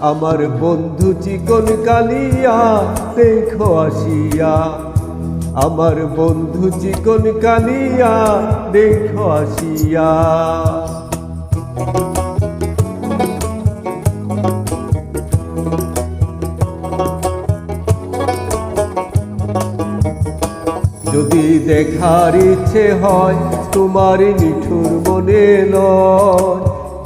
আমার বন্ধু চিকন কালিয়া, দেখো আসিয়া। আমার বন্ধু চিকন কালিয়া, দেখো আসিয়া। যদি দেখার ইচ্ছে হয় তোমার নিঠুর মনে নয়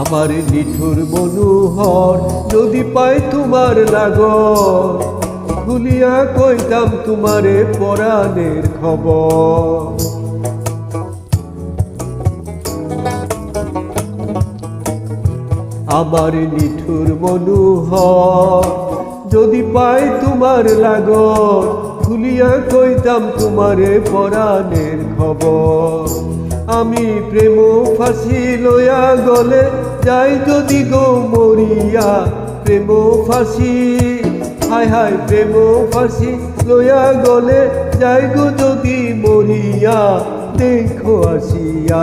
আমার নিঠুর মনোহর, যদি পাই তোমার লাগর খুলিয়া কইতাম তোমারে পরাণের খবর। আমার নিঠুর মনোহর, যদি পাই তোমার লাগর খুলিয়া কইতাম তোমারে পরাণের খবর। আমি প্রেম ফাঁসি লয়া গলে যাই যদি গো মরিয়া। প্রেম ফাঁসি, হায় হায় প্রেম ফাঁসি লয়া গলে যাই গো যদি মরিয়া। দেখো আসিয়া